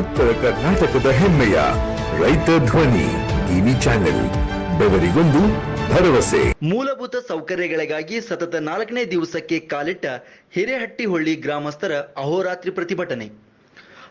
ಉತ್ತರ ಕರ್ನಾಟಕದ ಹೆಮ್ಮೆಯ ರೈತ ಧ್ವನಿ ಟಿವಿ ಚಾನೆಲ್, ಬೆವರಿಗೊಂದು ಭರವಸೆ. ಮೂಲಭೂತ ಸೌಕರ್ಯಗಳಿಗಾಗಿ ಸತತ ನಾಲ್ಕನೇ ದಿವಸಕ್ಕೆ ಕಾಲಿಟ್ಟ ಹಿರೇಹಟ್ಟಿಹೊಳ್ಳಿ ಗ್ರಾಮಸ್ಥರ ಅಹೋರಾತ್ರಿ ಪ್ರತಿಭಟನೆ.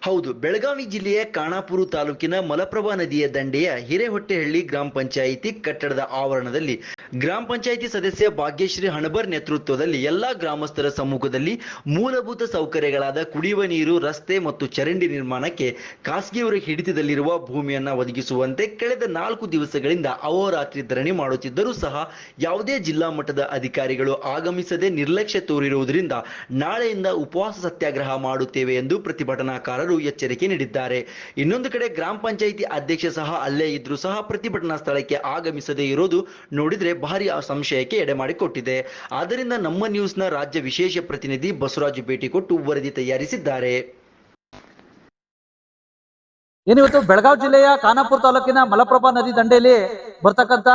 ಹೌದು, ಬೆಳಗಾವಿ ಜಿಲ್ಲೆಯ ಖಾನಾಪುರ ತಾಲೂಕಿನ ಮಲಪ್ರಭಾ ನದಿಯ ದಂಡೆಯ ಹಿರೇಹೊಟ್ಟೆಹಳ್ಳಿ ಗ್ರಾಮ ಪಂಚಾಯಿತಿ ಕಟ್ಟಡದ ಆವರಣದಲ್ಲಿ ಗ್ರಾಮ ಪಂಚಾಯಿತಿ ಸದಸ್ಯ ಭಾಗ್ಯಶ್ರೀ ಹಣಬರ್ ನೇತೃತ್ವದಲ್ಲಿ ಎಲ್ಲಾ ಗ್ರಾಮಸ್ಥರ ಸಮ್ಮುಖದಲ್ಲಿ ಮೂಲಭೂತ ಸೌಕರ್ಯಗಳಾದ ಕುಡಿಯುವ ನೀರು, ರಸ್ತೆ ಮತ್ತು ಚರಂಡಿ ನಿರ್ಮಾಣಕ್ಕೆ ಖಾಸಗಿಯವರ ಹಿಡಿತದಲ್ಲಿರುವ ಭೂಮಿಯನ್ನ ಒದಗಿಸುವಂತೆ ಕಳೆದ ನಾಲ್ಕು ದಿವಸಗಳಿಂದ ಅಹೋರಾತ್ರಿ ಧರಣಿ ಮಾಡುತ್ತಿದ್ದರೂ ಸಹ ಯಾವುದೇ ಜಿಲ್ಲಾ ಮಟ್ಟದ ಅಧಿಕಾರಿಗಳು ಆಗಮಿಸದೆ ನಿರ್ಲಕ್ಷ್ಯ ತೋರಿರುವುದರಿಂದ ನಾಳೆಯಿಂದ ಉಪವಾಸ ಸತ್ಯಾಗ್ರಹ ಮಾಡುತ್ತೇವೆ ಎಂದು ಪ್ರತಿಭಟನಾಕಾರರು ಎಚ್ಚರಿಕೆ ನೀಡಿದ್ದಾರೆ. ಇನ್ನೊಂದು ಕಡೆ ಗ್ರಾಮ ಪಂಚಾಯಿತಿ ಅಧ್ಯಕ್ಷ ಸಹ ಅಲ್ಲೇ ಇದ್ರೂ ಸಹ ಪ್ರತಿಭಟನಾ ಸ್ಥಳಕ್ಕೆ ಆಗಮಿಸದೇ ಇರೋದು ನೋಡಿದ್ರೆ ಭಾರಿ ಸಂಶಯಕ್ಕೆ ಎಡೆ ಮಾಡಿಕೊಟ್ಟಿದೆ. ಆದ್ದರಿಂದ ನಮ್ಮ ನ್ಯೂಸ್ನ ರಾಜ್ಯ ವಿಶೇಷ ಪ್ರತಿನಿಧಿ ಬಸವರಾಜು ಭೇಟಿ ಕೊಟ್ಟು ವರದಿ ತಯಾರಿಸಿದ್ದಾರೆ. ಏನಿವತ್ತು ಬೆಳಗಾವಿ ಜಿಲ್ಲೆಯ ಖಾನಾಪುರ ತಾಲೂಕಿನ ಮಲಪ್ರಭಾ ನದಿ ದಂಡೆಯಲ್ಲಿ ಬರ್ತಕ್ಕಂತ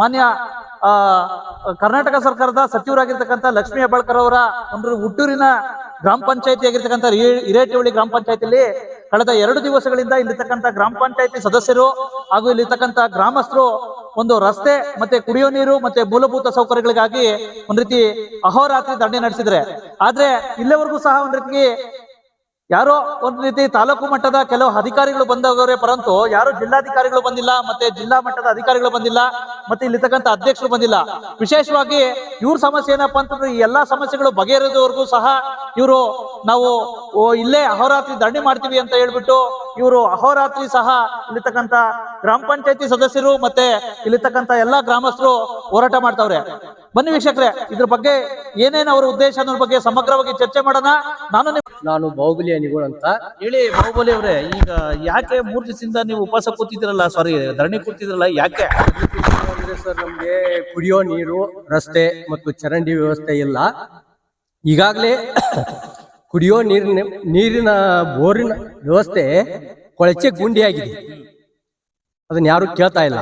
ಮಾನ್ಯ ಕರ್ನಾಟಕ ಸರ್ಕಾರದ ಸಚಿವರಾಗಿರ್ತಕ್ಕಂಥ ಲಕ್ಷ್ಮೀ ಹೆಬ್ಬಾಳ್ಕರ್ ಅವರ ಒಂದು ಹುಟ್ಟೂರಿನ ಗ್ರಾಮ ಪಂಚಾಯತಿ ಆಗಿರ್ತಕ್ಕಂಥ ಹಿರೇಟಿಹಳ್ಳಿ ಗ್ರಾಮ ಪಂಚಾಯತಿಯಲ್ಲಿ ಕಳೆದ ಎರಡು ದಿವಸಗಳಿಂದ ಇಲ್ಲಿರ್ತಕ್ಕಂಥ ಗ್ರಾಮ ಪಂಚಾಯತಿ ಸದಸ್ಯರು ಹಾಗೂ ಇಲ್ಲಿರ್ತಕ್ಕಂಥ ಗ್ರಾಮಸ್ಥರು ಒಂದು ರಸ್ತೆ ಮತ್ತೆ ಕುಡಿಯೋ ನೀರು ಮತ್ತೆ ಮೂಲಭೂತ ಸೌಕರ್ಯಗಳಿಗಾಗಿ ಒಂದ್ ರೀತಿ ಅಹೋರಾತ್ರಿ ದಂಡೆ ನಡೆಸಿದ್ರೆ ಆದ್ರೆ ಇಲ್ಲಿವರೆಗೂ ಸಹ ಒಂದ್ ರೀತಿ ಯಾರೋ ಒಂದ್ ರೀತಿ ತಾಲೂಕು ಮಟ್ಟದ ಕೆಲವು ಅಧಿಕಾರಿಗಳು ಬಂದವರೇ, ಪರಂತು ಯಾರು ಜಿಲ್ಲಾಧಿಕಾರಿಗಳು ಬಂದಿಲ್ಲ, ಮತ್ತೆ ಜಿಲ್ಲಾ ಮಟ್ಟದ ಅಧಿಕಾರಿಗಳು ಬಂದಿಲ್ಲ, ಮತ್ತೆ ಇಲ್ಲಿರ್ತಕ್ಕಂಥ ಅಧ್ಯಕ್ಷರು ಬಂದಿಲ್ಲ. ವಿಶೇಷವಾಗಿ ಇವ್ರ ಸಮಸ್ಯೆ ಏನಪ್ಪಾ ಅಂತಂದ್ರೆ, ಈ ಎಲ್ಲಾ ಸಮಸ್ಯೆಗಳು ಬಗೆಹರಿದವರೆಗೂ ಸಹ ಇವರು ನಾವು ಇಲ್ಲೇ ಅಹೋರಾತ್ರಿ ದಂಡಿ ಮಾಡ್ತೀವಿ ಅಂತ ಹೇಳ್ಬಿಟ್ಟು ಇವರು ಅಹೋರಾತ್ರಿ ಸಹ ಇಲ್ಲಿರ್ತಕ್ಕಂಥ ಗ್ರಾಮ ಪಂಚಾಯತಿ ಸದಸ್ಯರು ಮತ್ತೆ ಇಲ್ಲಿರ್ತಕ್ಕಂಥ ಎಲ್ಲಾ ಗ್ರಾಮಸ್ಥರು ಹೋರಾಟ ಮಾಡ್ತಾವ್ರೆ. ಬನ್ನಿ ವೀಕ್ಷಕರೇ ಇದ್ರ ಬಗ್ಗೆ ಏನೇನು ಅವರ ಉದ್ದೇಶ ಅನ್ನೋದ್ರ ಬಗ್ಗೆ ಸಮಗ್ರವಾಗಿ ಚರ್ಚೆ ಮಾಡೋಣ. ನಾನು ನಾನು ಬಾಹುಬಲಿ ಅನಿಗಳು ಅಂತ. ಹೇಳಿ ಬಾಹುಬಲಿ ಅವರೇ ಈಗ ಯಾಕೆ ಮೂರು ದಿವಸದಿಂದ ನೀವು ಉಪವಾಸ ಕೂತಿದ್ರಲ್ಲ ಸಾರಿ ಧರಣಿ ಕೂತಿದ್ರಲ್ಲ ಯಾಕೆ? ಅಂದ್ರೆ ಸರ್ ನಮ್ಗೆ ಕುಡಿಯೋ ನೀರು ರಸ್ತೆ ಮತ್ತು ಚರಂಡಿ ವ್ಯವಸ್ಥೆ ಇಲ್ಲ. ಈಗಾಗಲೇ ಕುಡಿಯೋ ನೀರಿನ ನೀರಿನ ಬೋರಿನ ವ್ಯವಸ್ಥೆ ಕೊಳಚೆ ಗುಂಡಿಯಾಗಿದೆ. ಅದನ್ನ ಯಾರು ಕೇಳ್ತಾ ಇಲ್ಲ.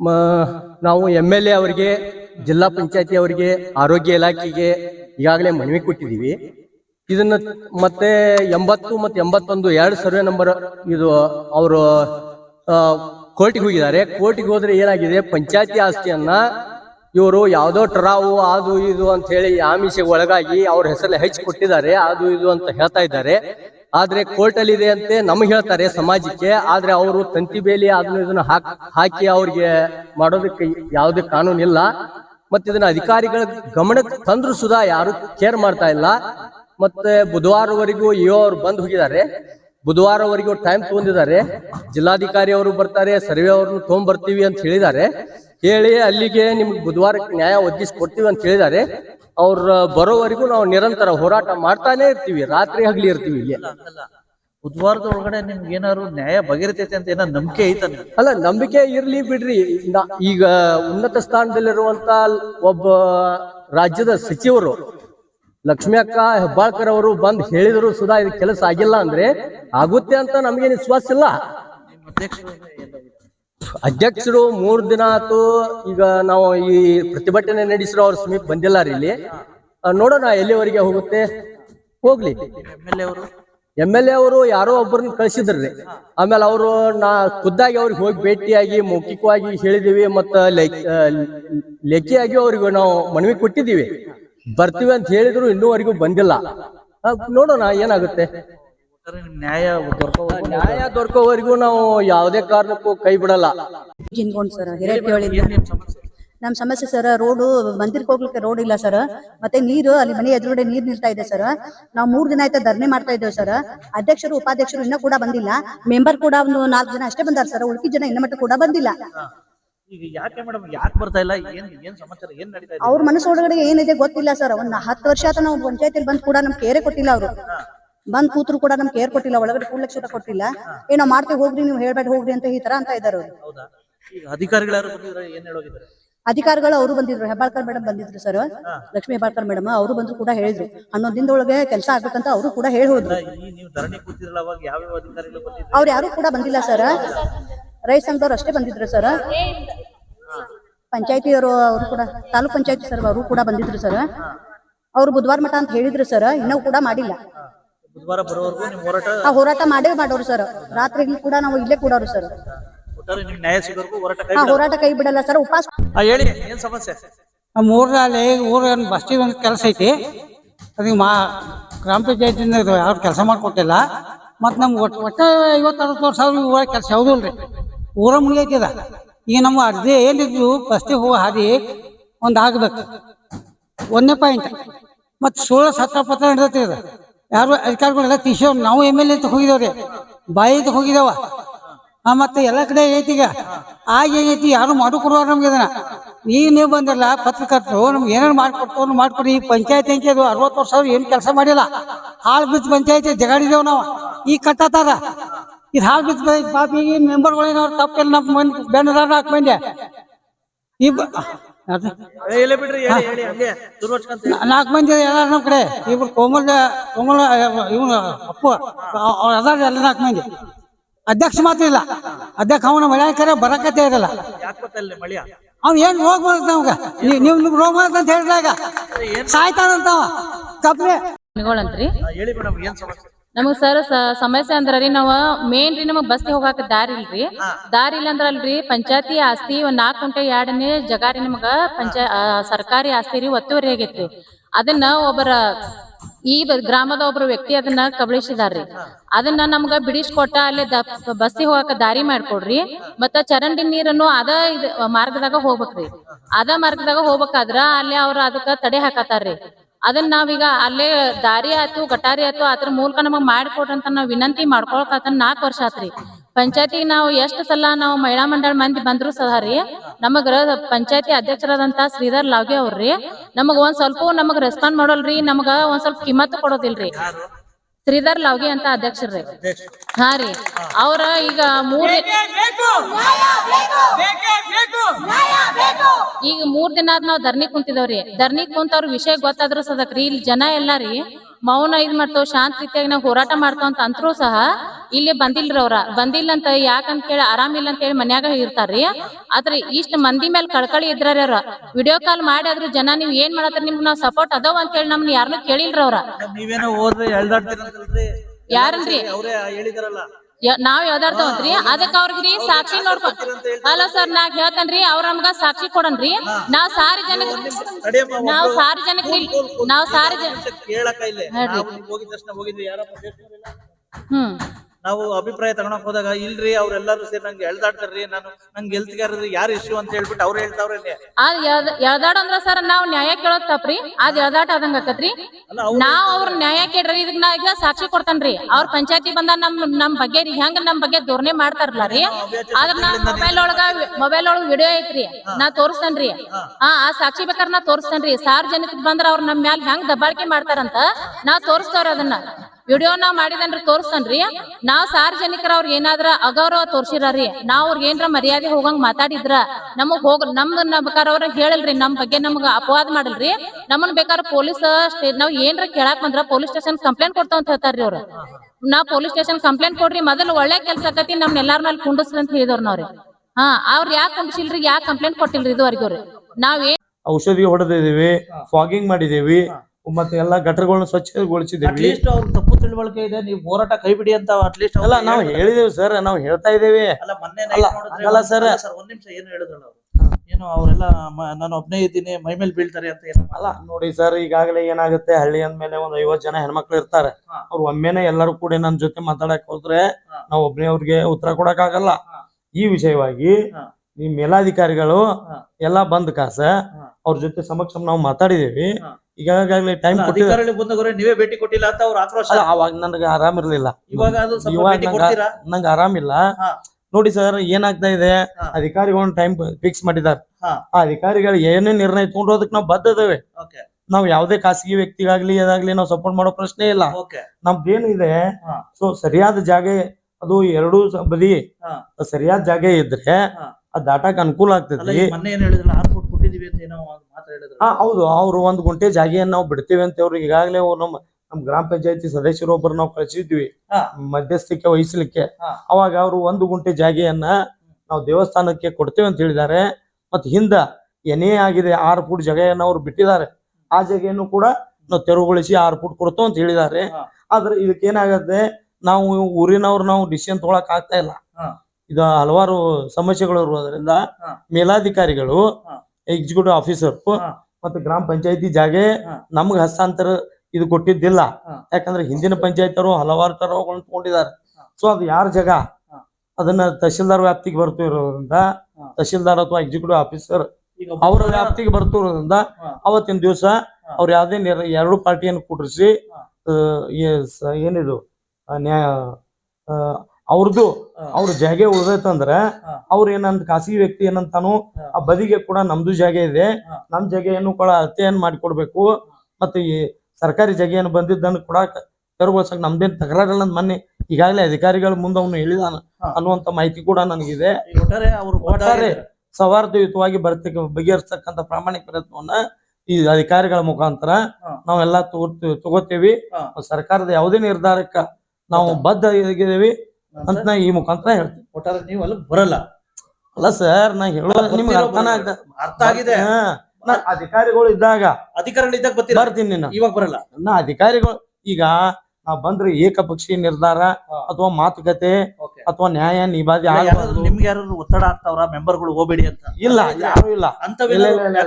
ಮ- ನಾವು ಎಂ ಎಲ್ ಎ ಅವರಿಗೆ ಜಿಲ್ಲಾ ಪಂಚಾಯತಿ ಅವರಿಗೆ ಆರೋಗ್ಯ ಇಲಾಖೆಗೆ ಈಗಾಗಲೇ ಮನವಿ ಕೊಟ್ಟಿದ್ದೀವಿ. ಇದನ್ನ ಮತ್ತೆ ಎಂಬತ್ತು ಮತ್ತೆ ಎಂಬತ್ತೊಂದು ಎರಡು ಸರ್ವೆ ನಂಬರ್ ಇದು ಅವರು ಕೋರ್ಟಿಗೆ ಹೋಗಿದ್ದಾರೆ. ಕೋರ್ಟಿಗೆ ಹೋದ್ರೆ ಏನಾಗಿದೆ? ಪಂಚಾಯತಿ ಆಸ್ತಿಯನ್ನ ಇವರು ಯಾವುದೋ ಟ್ರಾವು, ಅದು ಇದು ಅಂತ ಹೇಳಿ ಆಮಿಷ ಒಳಗಾಗಿ ಅವ್ರ ಹೆಸರಲ್ಲಿ ಹೆಚ್ಚು ಕೊಟ್ಟಿದ್ದಾರೆ. ಅದು ಇದು ಅಂತ ಹೇಳ್ತಾ ಇದ್ದಾರೆ. ಆದ್ರೆ ಕೋರ್ಟ್ ಅಲ್ಲಿ ಇದೆ ಅಂತ ನಮ್ಗೆ ಹೇಳ್ತಾರೆ ಸಮಾಜಕ್ಕೆ. ಆದ್ರೆ ಅವರು ತಂತಿ ಬೇಲಿ ಅದನ್ನ ಇದನ್ನ ಹಾಕ್ ಅವ್ರಿಗೆ ಮಾಡೋದಕ್ಕೆ ಯಾವುದೇ ಕಾನೂನು ಇಲ್ಲ ಮತ್ತೆ ಇದನ್ನ ಅಧಿಕಾರಿಗಳ ಗಮನಕ್ಕೆ ತಂದ್ರು ಸುಧಾ ಯಾರು ಕೇರ್ ಮಾಡ್ತಾ ಇಲ್ಲ. ಮತ್ತೆ ಬುಧವಾರವರೆಗೂ ಇಒ ಅವ್ರು ಬಂದು ಹೋಗಿದ್ದಾರೆ. ಬುಧವಾರವರೆಗೂ ಟೈಮ್ ತಗೊಂಡಿದ್ದಾರೆ. ಜಿಲ್ಲಾಧಿಕಾರಿ ಅವರು ಬರ್ತಾರೆ, ಸರ್ವೆ ಅವ್ರನ್ನ ತಗೊಂಡ್ಬರ್ತೀವಿ ಅಂತ ಹೇಳಿದ್ದಾರೆ. ಹೇಳಿ ಅಲ್ಲಿಗೆ ನಿಮ್ಗೆ ಬುಧವಾರಕ್ಕೆ ನ್ಯಾಯ ಒದಗಿಸಿ ಕೊಡ್ತೀವಿ ಅಂತ ಹೇಳಿದ್ದಾರೆ. ಅವ್ರ ಬರೋವರೆಗೂ ನಾವು ನಿರಂತರ ಹೋರಾಟ ಮಾಡ್ತಾನೆ ಇರ್ತೀವಿ, ರಾತ್ರಿ ಹಗಲಿ ಇರ್ತೀವಿ ಇಲ್ಲಿ. ಬುಧವಾರದ ಒಳಗಡೆ ನಿಮ್ಗೆ ಏನಾದ್ರು ನ್ಯಾಯ ಬಗೆಹರಿತೈತೆ ಅಂತ ಏನೋ ನಂಬಿಕೆ ಐತ ಅಲ್ಲ ನಂಬಿಕೆ ಇರ್ಲಿ ಬಿಡ್ರಿ. ನಾ- ಈಗ ಉನ್ನತ ಸ್ಥಾನದಲ್ಲಿರುವಂತ ಒಬ್ಬ ರಾಜ್ಯದ ಸಚಿವರು ಲಕ್ಷ್ಮಿ ಅಕ್ಕ ಹೆಬ್ಬಾಳ್ಕರ್ ಅವರು ಬಂದ್ ಹೇಳಿದ್ರು ಸುಧಾ ಇದು ಕೆಲಸ ಆಗಿಲ್ಲ ಅಂದ್ರೆ ಆಗುತ್ತೆ ಅಂತ ನಮ್ಗೆ ವಿಶ್ವಾಸ ಇಲ್ಲ. ನಿಮ್ಮ ಅಧ್ಯಕ್ಷರು ಮೂರ್ ದಿನ ಆತು ಈಗ ನಾವು ಈ ಪ್ರತಿಭಟನೆ ನಡೆಸಿರೋ ಅವ್ರ ಸಮೀಪ ಬಂದಿಲ್ಲ ರೀ ಇಲ್ಲಿ. ಆ, ನೋಡೋಣ ಎಲ್ಲಿವರೆಗೆ ಹೋಗುತ್ತೆ. ಹೋಗ್ಲಿ. ಎಂ ಎಲ್ ಎ ಅವರು? ಎಂ ಎಲ್ ಎ ಅವರು ಯಾರೋ ಒಬ್ಬರನ್ನ ಕಳ್ಸಿದ್ರಿ ಆಮೇಲೆ ಅವರು ನಾ ಖುದ್ದಾಗಿ ಅವ್ರಿಗೆ ಹೋಗಿ ಭೇಟಿಯಾಗಿ ಮೌಖಿಕವಾಗಿ ಹೇಳಿದೀವಿ ಮತ್ತ ಲೆಕ್ಕಿಯಾಗಿ ಅವ್ರಿಗೆ ನಾವು ಮನವಿ ಕೊಟ್ಟಿದ್ದೀವಿ ಬರ್ತೀವಿ ಅಂತ ಹೇಳಿದ್ರು ಇನ್ನೂವರೆಗೂ ಬಂದಿಲ್ಲ. ನೋಡೋಣ ಏನಾಗುತ್ತೆ. ನ್ಯಾಯ ನ್ಯಾಯ ದೊರಕೋವರೆಗೂ ನಾವು ಯಾವುದೇ ಕಾರಣಕ್ಕೂ ಕೈ ಬಿಡಲ್ಲ. ನಿಮ್ ಸಮಸ್ಯೆ ಸರ್ ರೋಡು ಮಂದಿರಕ್ಕೆ ಹೋಗ್ಲಿಕ್ಕೆ ರೋಡ್ ಇಲ್ಲ ಸರ್ ಮತ್ತೆ ನೀರು ಅಲ್ಲಿ ಮನೆ ಎದುರುಗಡೆ ನೀರ್ ನಿಲ್ತಾ ಇದೆ ಸರ್ ನಾವು ಮೂರ್ ದಿನ ಆಯ್ತಾ ಧರಣಿ ಮಾಡ್ತಾ ಇದ್ದೇವೆ ಸರ್ ಅಧ್ಯಕ್ಷರು ಉಪಾಧ್ಯಕ್ಷರು ಇನ್ನೂ ಕೂಡ ಬಂದಿಲ್ಲ. ಮೆಂಬರ್ ಕೂಡ ಒಂದು ನಾಲ್ಕು ಜನ ಅಷ್ಟೇ ಬಂದಾರ ಸರ್ ಉಳ್ಕಿ ಜನ ಇನ್ನ ಮಟ್ಟ ಕೂಡ ಬಂದಿಲ್ಲ. ಈಗ ಯಾಕೆ ಮೇಡಮ್ ಯಾಕೆ ಬರ್ತಾ ಇಲ್ಲ? ಏನ್ ಏನ್ ಸಮಾಚಾರ ಏನ್ ನಡೀತಾ ಇದೆ? ಅವ್ರ ಮನಸ್ಸೊಳಗಡೆ ಏನಿದೆ ಗೊತ್ತಿಲ್ಲ ಸರ್ ಒಂದ್ ಹತ್ತು ವರ್ಷ ಆತ ನಾವು ಪಂಚಾಯತಿಲಿ ಬಂದ್ ಕೂಡ ನಮ್ ಕೇರೆ ಕೊಟ್ಟಿಲ್ಲ ಅವರು. ಬಂದ್ ಕೂತ್ರು ಕೂಡ ನಮ್ಗೆ ಕೇರ್ ಕೊಟ್ಟಿಲ್ಲ. ಒಳಗಡೆ ಕೂಡ್ಲಕ್ಷ ಕೊಟ್ಟಿಲ್ಲ. ಏನೋ ಮಾಡ್ತೇವೆ ಹೋಗ್ರಿ ನೀವು ಹೇಳ್ಬೇಡ ಹೋಗ್ರಿ ಅಂತ ಈ ತರ ಅಂತ ಇದಾರೆ ಈಗ ಅಧಿಕಾರಿಗಳು ಯಾರು ಬಂದಿದ್ರೆ ಏನ್ ಹೇಳೋಗಿದ್ದಾರೆ ಅಧಿಕಾರಿಗಳು ಅವರು ಬಂದಿದ್ರು. ಹೆಬ್ಬಾಳ್ಕರ್ ಮೇಡಮ್ ಬಂದಿದ್ರು ಸರ್. ಲಕ್ಷ್ಮೀ ಹೆಬ್ಬಾಳ್ಕರ್ ಮೇಡಮ್ ಅವರು ಬಂದ್ರು ಕೂಡ ಹೇಳಿದ್ರು. ಹನ್ನೊಂದು ದಿನದೊಳಗೆ ಕೆಲಸ ಆಗ್ಬೇಕಂತ ಅವರು ಕೂಡ ಹೇಳಿ ಹೋದ್ರು. ಅವ್ರು ಯಾರು ಕೂಡ ಬಂದಿಲ್ಲ ಸರ್. ರೈತ ಸಂಘದವ್ರು ಅಷ್ಟೇ ಬಂದಿದ್ರು ಸರ್. ಪಂಚಾಯತಿಯವರು ಅವರು ಕೂಡ ತಾಲೂಕ್ ಪಂಚಾಯತಿ ಸರ್ ಅವರು ಕೂಡ ಬಂದಿದ್ರು ಸರ್. ಅವ್ರು ಬುಧವಾರ ಮಠ ಅಂತ ಹೇಳಿದ್ರು ಸರ್. ಇನ್ನೂ ಕೂಡ ಮಾಡಿಲ್ಲ. ಹೋರಾಟ ಮಾಡೇ ಮಾಡೋರು ಸರ್. ರಾತ್ರಿ ಕೂಡ ನಾವು ಇಲ್ಲೇ ಕೂಡೋರು ಸರ್. ನ್ಯಾಯ ಸಿಗೋರ್ಗೂ ಹೋರಾಟ ಕೈ ಬಿಡಲ್ಲ. ಹೋರಾಟ ಕೈ ಬಿಡಲ್ಲ ಸರ್ ಉಪವಾಸ ಆ, ಹೇಳಿ ಏನ್ ಸಮಸ್ಯೆ? ನಮ್ಮ ಊರಲ್ಲಿ ಊರ ಬಸ್ತಿ ಒಂದು ಕೆಲಸ ಐತಿ. ಅದಕ್ಕೆ ಮಾ ಗ್ರಾಮ ಪಂಚಾಯತಿಂದ ಯಾರು ಕೆಲಸ ಮಾಡ್ಕೊಟ್ಟಿಲ್ಲ. ಮತ್ತು ನಮ್ಗೆ ಒಟ್ಟು ಒಟ್ಟು ಐವತ್ತು ಅರವತ್ತು ವರ್ಷ ಸಾವಿರ ಊರಾಗ ಕೆಲಸ ಯಾವುದೂ ಇಲ್ರಿ. ಊರ ಮುಗಿಯೈತಿದ ಈಗ ನಮ್ಮ ಅರ್ಧ ಏನಿದ್ವು ಬಸ್ತಿ ಹೋಗೋ ಹಾದಿ ಒಂದು ಆಗ್ಬೇಕು. ಒಂದನೇ ಪಾಯಿಂಟ್ ಮತ್ತು ಸೋಳ ಸತ್ರ ಪತ್ರ ಹಿಡ್ದೈತಿ ಇದು. ಯಾರು ಅಧಿಕಾರಿಗಳೆಲ್ಲ ತೀಸೋರು ನಾವು ಎಂ ಎಲ್ ಎ ಅಂತ ಹೋಗಿದ್ದೇವ್ರಿ ಬಾಯಿ ಅಂತ ಹೋಗಿದ್ದೇವ ಆ ಮತ್ತೆ ಎಲ್ಲ ಕಡೆ ಐತಿ ಈಗ. ಆಗ ಏನೈತಿ ಯಾರು ಮಾಡು ಕೊಡುವಾರ ನಮ್ಗೆ ಇದನ್ನ. ಈಗ ನೀವು ಬಂದಿರಲ್ಲ ಪತ್ರಕರ್ತರು ನಮ್ಗೆ ಏನೇನು ಮಾಡ್ಕೊಡ್ತು ಮಾಡ್ಕೊಡಿ. ಈ ಪಂಚಾಯತ್ ಅಂಕೆ ಅದು? ಅರವತ್ತು ವರ್ಷ ಏನು ಕೆಲಸ ಮಾಡಿಲ್ಲ. ಹಾಳು ಬಿದ್ದು ಪಂಚಾಯತಿ ಜಗಾಡಿದೇವ್ ನಾವು. ಈಗ ಕಟ್ಟತಾರ ಇದು ಹಾಳು ಬಿದ್ದು ಪಾಪ ಈಗ ಮೆಂಬರ್ಗಳೇನವ್ರು ತಪ್ಪಿಲ್ಲ ನಮ್ಮ ಮಂದಿ ಬೆನ್ನದಾರ ಹಾಕಿ ಬಂದೆ ಈ ನಾಲ್ಕು ಮಂದಿ ಎಲ್ಲಾರು ನಮ್ಮ ಕಡೆ. ಇಬ್ರು ಕೋಮಲ್ ಕೋಮಲ ಇವನು ಅಪ್ಪು ಅವ್ರು ಅದಾರ ಎಲ್ಲ ನಾಲ್ಕು ಮಂದಿ. ಅಧ್ಯಕ್ಷ ಮಾತ್ರ ಇಲ್ಲ. ಅಧ್ಯಕ್ಷ ಅವನ ಮಳೆ ಕರೆ ಬರಕತೆ ಇರಲ್ಲ. ಅವ್ನು ಗೊತ್ತಿಲ್ಲ ಮಳಿಯ? ಅವ್ ಏನ್ ರೋಗ ಬರುತ್ತೆ ಅವಾಗ ನೀವು ನಿಮ್ಗೆ ರೋಗ ಬರುತ್ತೆ ಅಂತ ಹೇಳಿದಾಗ ಸಾಯ್ತಾನಂತ ಅವ ಕಪ್ಲೆ ಮನಿಗೊಳಂತ್ರಿ. ಆ, ಹೇಳಿ ಮೇಡಮ್ ಏನ್ ಸಮಸ್ಯೆ? ನಮಗ್ ಸರ್ ಸಮಸ್ಯೆ ಅಂದ್ರ ರೀ ನಾವ್ ಮೇನ್ ರೀ ನಮಗ್ ಬಸ್ ಹೋಗಾಕ ದಾರಿ ಇಲ್ರಿ. ದಾರಿ ಇಲ್ಲ ಅಂದ್ರ ಅಲ್ರಿ ಪಂಚಾಯತಿ ಆಸ್ತಿ ಒಂದ್ ನಾಲ್ಕು ಗಂಟೆ ಎರಡನೇ ಜಗಾರಿ ನಮಗ ಪಂಚಾಯ ಸರ್ಕಾರಿ ಆಸ್ತಿ ರೀ ಒತ್ತುವರಿ ಆಗೈತ್ರಿ. ಅದನ್ನ ಒಬ್ಬರ ಈ ಗ್ರಾಮದ ಒಬ್ರು ವ್ಯಕ್ತಿ ಅದನ್ನ ಕಬಳಿಸಿದಾರ್ರಿ. ಅದನ್ನ ನಮ್ಗ ಬಿಡಿಸ್ಕೊಟ್ಟ ಅಲ್ಲೇ ಬಸ್ಸಿ ಹೋಗಾಕ ದಾರಿ ಮಾಡ್ಕೊಡ್ರಿ. ಮತ್ತ ಚರಂಡಿ ನೀರನ್ನು ಅದ ಮಾರ್ಗದಾಗ ಹೋಗ್ಬೇಕ್ರಿ. ಅದ ಮಾರ್ಗದಾಗ ಹೋಗ್ಬೇಕಾದ್ರ ಅಲ್ಲೇ ಅವ್ರ ಅದಕ್ಕ ತಡೆ ಹಾಕತಾರ್ರಿ. ಅದನ್ನ ನಾವೀಗ ಅಲ್ಲೇ ದಾರಿ ಆಯ್ತು, ಗಟಾರಿ ಆಯ್ತು, ಅದ್ರ ಮೂಲಕ ನಮಗ್ ಮಾಡಿಕೊಡ್ರಂತ ನಾವ್ ವಿನಂತಿ ಅದನ್ನ ನಾಲ್ಕು ವರ್ಷ ಆತ್ರಿ. ಪಂಚಾಯತಿಗೆ ನಾವು ಎಷ್ಟು ಸಲ ನಾವು ಮಹಿಳಾ ಮಂಡಳ ಮಂದಿ ಬಂದ್ರು ಸಹ ರೀ ನಮಗ ಪಂಚಾಯತಿ ಅಧ್ಯಕ್ಷರಾದಂತ ಶ್ರೀಧರ್ ಲಾವ್ಗೆ ಅವ್ರಿ ನಮಗ ಒಂದ್ ಸ್ವಲ್ಪ ನಮಗ್ ರೆಸ್ಪಾಂಡ್ ಮಾಡೋಲ್ರಿ ನಮಗ ಒಂದ್ ಸ್ವಲ್ಪ ಕಿಮ್ಮತ್ ಕೊಡೋದಿಲ್ರಿ. ಶ್ರೀಧರ್ ಲಾವ್ಗೆ ಅಂತ ಅಧ್ಯಕ್ಷರ್ರಿ. ಹಾ ರೀ. ಅವ್ರ ಈಗ ಮೂರ್ ಈಗ ಮೂರ್ ದಿನ ಆದ್ ನಾವ್ ಧರ್ನಿ ಕುಂತಿದವ್ರಿ. ಧರ್ನಿ ಕುಂತ ಅವ್ರ ವಿಷಯ ಗೊತ್ತಾದ್ರು ಸದಕ್ರಿ ಇಲ್ಲಿ ಜನ ಎಲ್ಲಾರಿ ಮೌನ ಇದ್ ಮಾಡ್ತಾವ್ ಶಾಂತ ರೀತಿಯಾಗಿ ನಾವ್ ಹೋರಾಟ ಮಾಡ್ತಾವಂತ ಅಂತ ಅಂತ್ರು ಸಹ ಇಲ್ಲಿ ಬಂದಿಲ್ರಿ ಅವ್ರ. ಬಂದಿಲ್ಲ ಅಂತ ಯಾಕಂತ ಕೇಳಿ ಆರಾಮಿಲ್ಲ ಅಂತ ಹೇಳಿ ಮನ್ಯಾಗ ಇರ್ತಾರ್ರಿ. ಆದ್ರೆ ಇಷ್ಟ ಮಂದಿ ಮೇಲೆ ಕಳ್ಕಳಿ ಇದ್ರಾರ ಅವ್ರ. ವಿಡಿಯೋ ಕಾಲ್ ಮಾಡಿ ಆದ್ರೂ ಜನ ನೀವ್ ಏನ್ ಮಾಡತ್ತೀರಿ ನಿಮ್ಗೆ ನಾವ್ ಸಪೋರ್ಟ್ ಅದಾವ ಅಂತ ಹೇಳಿ ನಮ್ನ ಯಾರನ್ನೂ ಕೇಳಿಲ್ರಿ ಅವ್ರ. ಯಾರಲ್ರಿ? ನಾವ್ ಯಾವ್ದಾರ್ದವಂತ್ರಿ ಅದಕ್ಕ ಅವ್ರಿಗ್ರಿ ಸಾಕ್ಷಿ ನೋಡ್ಕೊಂಡ್ ಅಲ್ಲ ಸರ್ ನಾ ಹೇಳ್ತೇನ್ರಿ ಅವ್ರ ನಮ್ಗ ಸಾಕ್ಷಿ ಕೊಡನ್ರಿ. ನಾವ್ ಸಾರಿ ಜನಕ್ ತಡಿಯಮ್ಮ, ನಾವ್ ಸಾರಿ ಜನಕ್ ನಾವ್ ಸಾರಿ ಜನ? ಹ್ಮ್. ನಾವು ಅಭಿಪ್ರಾಯ ತಗೊಳಕ್ ಹೋದಾಗ ಇಲ್ರಿ ಅವ್ರೆಲ್ಲಾರು ಸೇರಿ ನಂಗೆ ಎಳ್ದಾಡ್ತಾರ್ರಿ ನಾನು ನಂಗೆ ಗೆಲ್ತಿಗಾರರಿ ಯಾರು ಇಶ್ಯೂ ಅಂತ ಹೇಳ್ಬಿಟ್ಟು ಅವ್ರು ಹೇಳ್ತಾವ್ರೆ ಅದ್ ಎಳ್ದ- ಎಳ್ದಾಡ ಅಂದ್ರ ಸರ್ ನಾವ್ ನ್ಯಾಯ ಕೇಳೋದ್ ತಪ್ರಿ ಅದ್ ಎಳ್ದಾಟ ಆದಂಗ ಆಕತ್ರಿ? ನಾವ್ ಅವ್ರ ನ್ಯಾಯ ಕೇಳ್ರಿ ಇದಕ್ ನಾ ಈಗ ಸಾಕ್ಷಿ ಕೊಡ್ತಾನ್ರಿ. ಅವ್ರ ಪಂಚಾಯತಿ ಬಂದ ನಮ್ ನಮ್ ಬಗ್ಗೆ ರೀ ಹೆಂಗ್ ನಮ್ ಬಗ್ಗೆ ಧೋರಣೆ ಮಾಡ್ತಾರಲ್ಲ ರೀ? ಆದ್ರ ನಾ ಮೊಬೈಲ್ ಒಳಗ ಮೊಬೈಲ್ ಒಳಗ ವಿಡಿಯೋ ಐತ್ರಿ. ನಾ ತೋರಿಸ್ತೇನ್ರಿ. ಹಾ. ಆ ಸಾಕ್ಷಿ ಬೇಕಾದ್ರ ನಾ ತೋರಿಸ್ತೇನ್ರಿ. ಸಾರ್ವಜನಿಕ ಬಂದ್ರ ಅವ್ರ ನಮ್ ಮ್ಯಾಲ ಹೆಂಗ್ ದಬ್ಬಾಳಿಕೆ ಮಾಡ್ತಾರಂತ ನಾ ತೋರಿಸ್ತೇವ್ರಿ ಅದನ್ನ. ವಿಡಿಯೋ ನಾ ಮಾಡಿದನ್ರಿ ತೋರ್ಸ್ತನ್ರಿ ನಾವ್ ಸಾರ್ವಜನಿಕರ ಅವ್ರ ಏನಾದ್ರ ಅಗೌರವ ತೋರ್ಸಿರಾರಿ. ನಾವ್ ಅವ್ರಿಗೆ ಏನ್ರ ಮರ್ಯಾದೆ ಹೋಗಂಗ್ ಮಾತಾಡಿದ್ರ ನಮಗ್ ಹೋಗ ನಮ್ಮನ್ನ ಬೇಕಾದ್ರ ಅವ್ರ ಹೇಳಲ್ರಿ ನಮ್ ಬಗ್ಗೆ ನಮ್ಗ ಅಪವಾದ ಮಾಡಲ್ರಿ. ನಮ್ಮನ್ ಬೇಕಾದ್ರ ಪೊಲೀಸ್ ನಾವ್ ಏನ್ರ ಕೇಳಾಕ್ ಬಂದ್ರ ಪೊಲೀಸ್ ಸ್ಟೇಷನ್ ಕಂಪ್ಲೇಂಟ್ ಕೊಡ್ತಾವ ಅಂತ ಹೇಳ್ತಾರ್ರಿ ಅವ್ರು. ನಾ ಪೊಲೀಸ್ ಸ್ಟೇಷನ್ ಕಂಪ್ಲೇಂಟ್ ಕೊಡ್ರಿ ಮೊದಲು ಒಳ್ಳೆ ಕೆಲ್ಸ ಆಕತಿ ನಮ್ ಎಲ್ಲಾರ ಮೇಲೆ ಕುಂಡಸ್ರಿ ಅಂತ ಹೇಳಿದವ್ರ ನಾವ್ರಿ ಹಾ ಅವ್ರ ಯಾಕ್ ಕುಂಡಿಸಿಲ್ರಿ ಯಾಕ್ ಕಂಪ್ಲೇಂಟ್ ಕೊಟ್ಟಿಲ್ರಿ ಇದುವರೆಗೂ ಅವ್ರಿ ನಾವ್ ಏನ್ ಔಷಧಿ ಹೊಡೆದಿದೀವಿ ಫಾಗಿಂಗ್ ಮಾಡಿದ್ದೀವಿ ಮತ್ತೆ ಎಲ್ಲಾ ಘಟಕಗಳನ್ನ ಸ್ವಚ್ಛಗೊಳಿಸಿದ್ದೇವೆ ಅಟ್ಲೀಸ್ಟ್ ಅವ್ರ ತಪ್ಪು ತಿಳುವಳಿಕೆ ಇದೆ ನೀವು ಹೋರಾಟ ಕೈ ಬಿಡಿ ಅಂತ ಅಟ್ಲೀಸ್ಟ್ ಅಲ್ಲ ನಾವು ಹೇಳಿದೇವಿ ಸರ್ ನಾವು ಹೇಳ್ತಾ ಇದ್ದೇವೆ ಅಲ್ಲ ಮೊನ್ನೆ ಅಲ್ಲ. ಸರ್ ಒಂದ್ ನಿಮಿಷ ಏನು ಹೇಳಿದ್ರಲ್ಲ ನಾವು ಏನು ಅವರೆಲ್ಲ ನಾನು ಒಬ್ನೇ ಇದ್ದೀನಿ ಮೈ ಮೇಲೆ ಬೀಳ್ತಾರೆ ಅಂತ ಏನು ಅಲ್ಲ ನೋಡಿ ಸರ್ ಈಗಾಗಲೇ ಏನಾಗುತ್ತೆ ಹಳ್ಳಿ ಅಂದ್ಮೇಲೆ ಒಂದ್ ಐವತ್ ಜನ ಹೆಣ್ಮಕ್ಳು ಇರ್ತಾರೆ. ಅವ್ರು ಒಮ್ಮೆನೆ ಎಲ್ಲರೂ ಕೂಡ ನನ್ನ ಜೊತೆ ಮಾತಾಡಕ್ ಹೋದ್ರೆ. ನಾವು ಒಬ್ನೇ ಅವ್ರಿಗೆ ಉತ್ತರ ಕೊಡಕ್ ಆಗಲ್ಲ ಈ ವಿಷಯವಾಗಿ ನಿಮ್ ಈ ಮೇಲಾಧಿಕಾರಿಗಳು. ಎಲ್ಲಾ ಬಂದ್ ಕಾಸ. ಅವ್ರ ಜೊತೆ ಸಮಕ್ಷ ನಾವು ಮಾತಾಡಿದೀವಿ. ಈಗಾಗಲೇ ಟೈಮ್ ಅಲ್ಲ, ಅಧಿಕಾರಿಗಳು ಬಂದವರೆ ನೀವೇ ಭೇಟಿ ಕೊಟ್ಟಿಲ್ಲ ಅಂತ ಅವ್ರ ಆಕ್ರೋಶ? ಅವಾಗ ನನಗೆ ಆರಾಮ್ ಇರ್ಲಿಲ್ಲ. ಇವಾಗ ಅದು ಸ್ವಲ್ಪ ಭೇಟಿ ನಂಗ- ಕೊಡ್ತೀರಾ? ನಂಗೆ ಆರಾಮಿಲ್ಲ. ನೋಡಿ ಸರ್ ಏನಾಗ್ತಾ ಇದೆ? ಅಧಿಕಾರಿಗಳು ಟೈಮ್ ಫಿಕ್ಸ್ ಮಾಡಿದ್ದಾರೆ. ಆ ಅಧಿಕಾರಿಗಳು ಏನೇ ನಿರ್ಣಯ ತಗೊಂಡೋದಕ್ ಅದಕ್ಕೆ ನಾವು ಬದ್ಧ ಇದ್ದೇವೆ ಓಕೆ. ನಾವು ಯಾವುದೇ ಖಾಸಗಿ ವ್ಯಕ್ತಿಗಾಗ್ಲಿ ಅದಾಗ್ಲಿ ನಾವು ಸಪೋರ್ಟ್ ಮಾಡೋ ಪ್ರಶ್ನೆ ಇಲ್ಲ. ನಮ್ದೇನಿದೆ. ಸೊ ಸರಿಯಾದ ಜಾಗ ಅದು ಎರಡು ಬದಿ ಸರಿಯಾದ ಜಾಗ ಇದ್ರೆ ಅದ್ ದಾಟಕ್ ಅನುಕೂಲ ಅಲ್ಲ ಏನ್ ಅಂತ ಒಂದು ಮಾತು ಹೇಳಿದ್ರು ಹಾ ಹೌದು ಅವ್ರು ಒಂದ್ ಗುಂಟೆ ಜಾಗಿಯನ್ನ ನಾವು ಬಿಡ್ತೇವೆ ಅಂತ ಅವ್ರಿಗೆ ಈಗಾಗಲೇ ಅವ್ರು ನಮ್ಮ ನಮ್ ಗ್ರಾಮ ಪಂಚಾಯತಿ ಸದಸ್ಯರೊಬ್ಬರು ನಾವು ಕಳಿಸಿದ್ವಿ ಹಾ. ಮಧ್ಯಸ್ಥಿಕೆ ವಹಿಸ್ಲಿಕ್ಕೆ ಹಾ. ಅವಾಗ ಅವರು ಒಂದು ಗುಂಟೆ ಜಾಗೆಯನ್ನ ನಾವು ದೇವಸ್ಥಾನಕ್ಕೆ ಕೊಡ್ತೇವೆ ಅಂತ ಹೇಳಿದ್ದಾರೆ ಮತ್ತೆ ಹಿಂದ ಏನೇ ಆಗಿದೆ ಆರು ಫುಟ್ ಜಾಗೆಯನ್ನ ಅವ್ರು ಬಿಟ್ಟಿದ್ದಾರೆ ಆ ಜಾಗೆಯನ್ನು ಕೂಡ ನಾವು ತೆರವುಗೊಳಿಸಿ ಆರು ಫುಟ್ ಕೊಡ್ತೇವೆ ಅಂತ ಹೇಳಿದ್ದಾರೆ ಹಾ. ಆದ್ರೆ ಇದಕ್ಕೇನಾಗತ್ತೆ ನಾವು ಊರಿನವ್ರು ನಾವು ಡಿಸಿಷನ್ ತಗೊಳಕ್ ಆಗ್ತಾ ಇಲ್ಲ ಹಾ. ಇದು ಹಲವಾರು ಸಮಸ್ಯೆಗಳು ಇರುವುದರಿಂದ ಹಾ. ಮೇಲಾಧಿಕಾರಿಗಳು ಹಾ. ಎಕ್ಸಿಕ್ಯೂಟಿವ್ ಆಫೀಸರ್ ಮತ್ತು ಗ್ರಾಮ ಪಂಚಾಯತಿ ಜಾಗೆ. ನಮ್ಗೆ ಹಸ್ತಾಂತರ ಇದು ಕೊಟ್ಟಿದ್ದಿಲ್ಲ. ಯಾಕಂದ್ರೆ ಹಿಂದಿನ ಪಂಚಾಯತರು ಹಲವಾರು ತರಗಳನ್ನು ತಗೊಂಡಿದ್ದಾರೆ. ಸೊ ಅದು ಯಾರ ಜಾಗ? ಅದನ್ನ ತಹಶೀಲ್ದಾರ್ ವ್ಯಾಪ್ತಿಗೆ ಬರ್ತಿರೋದ್ರಿಂದ ತಹಶೀಲ್ದಾರ್ ಅಥವಾ ಎಕ್ಸಿಕ್ಯೂಟಿವ್ ಆಫೀಸರ್ ಅವರ ವ್ಯಾಪ್ತಿಗೆ ಬರ್ತಿರೋದ್ರಿಂದ ಅವತ್ತಿನ ದಿವಸ ಅವ್ರ ಅವ್ರು ಯಾವ್ದೇ ಎರಡು ಪಾರ್ಟಿಯನ್ನು ಕೂಡಿಸಿ. ಏನಿದು ನ್ಯಾಯ ಆ, ಅವ್ರದ್ದು. ಅವ್ರ ಜಾಗೆ ಉಳ್ದೈತಂದ್ರ. ಅವ್ರ ಏನಂತ ಖಾಸಗಿ ವ್ಯಕ್ತಿ ಏನಂತಾನು ಆ ಬದಿಗೆ ಕೂಡ ನಮ್ದು ಜಾಗ ಇದೆ. ನಮ್ ಜಾಗೆಯನ್ನು ಕೂಡ ಅಳತೆಯನ್ನು ಮಾಡಿಕೊಡ್ಬೇಕು ಮತ್ತೆ ಈ ಸರ್ಕಾರಿ ಜಾಗೆಯನ್ನು ಬಂದಿದ್ದನ್ನು ಕೂಡ ತೆರವುಗೊಳಿಸಕ್ ನಮ್ದೇನ್ ತಕರಾರಲ್ಲ ಮೊನ್ನೆ ಈಗಾಗಲೇ ಅಧಿಕಾರಿಗಳ ಮುಂದೆ ಅವನು ಹೇಳಿದಾನ. ಅನ್ನುವಂತ ಮಾಹಿತಿ ಕೂಡ ನನಗಿದೆ ಒಟ್ಟಾರೆ ಸೌಹಾರ್ದಯುತವಾಗಿ ಬರ್ತಕ್ಕ ಬಗೆಹರಿಸ್ತಕ್ಕಂಥ ಪ್ರಾಮಾಣಿಕ ಪ್ರಯತ್ನವನ್ನ ಈ ಅಧಿಕಾರಿಗಳ ಮುಖಾಂತರ ನಾವೆಲ್ಲಾ ತಗೋತೀವಿ ತಗೋತೇವಿ. ಸರ್ಕಾರದ ಯಾವುದೇ ನಿರ್ಧಾರಕ್ಕ ನಾವು ಬದ್ಧ ಆಗಿದ್ದೇವೆ ಅಂತ ನಾ ಈ ಮುಖಾಂತರ ಹೇಳ್ತೀನಿ. ಒಟ್ಟಾರೆ ನೀವು ಅಲ್ಲಿ ಬರಲ್ಲ. ಅಲ್ಲ ಸರ್ ನಾ ಹೇಳೋದು ನಿಮ್ಗೆ ಅರ್ಥನ ಅರ್ಥ ಆಗಿದೆ. ನಾ ಅಧಿಕಾರಿಗಳು ಇದ್ದಾಗ ಅಧಿಕಾರಿಗಳು ಇದ್ದಾಗ ಬರ್ತೀನಿ ಬರ್ತೀನಿ ನಾನು. ಇವಾಗ ಬರಲ್ಲ. ನಾ ಅಧಿಕಾರಿಗಳು ಈಗ ನಾ ಬಂದ್ರೆ ಏಕಪಕ್ಷೀಯ ನಿರ್ಧಾರ ಅಥವಾ ಮಾತುಕತೆ ಅಥವಾ ನ್ಯಾಯ ನಿಬಾಧಿ ಆಗಬಾರ್ದು. ನಿಮ್ಗೆ ಯಾರು ಒತ್ತಡ ಆಗ್ತಾವ್ರ ಮೆಂಬರ್ಗಳು ಹೋಗ್ಬೇಡಿ ಅಂತ. ಇಲ್ಲ ಯಾರು ಇಲ್ಲ. ಅಂತವೆಲ್ಲ ಇಲ್ಲ.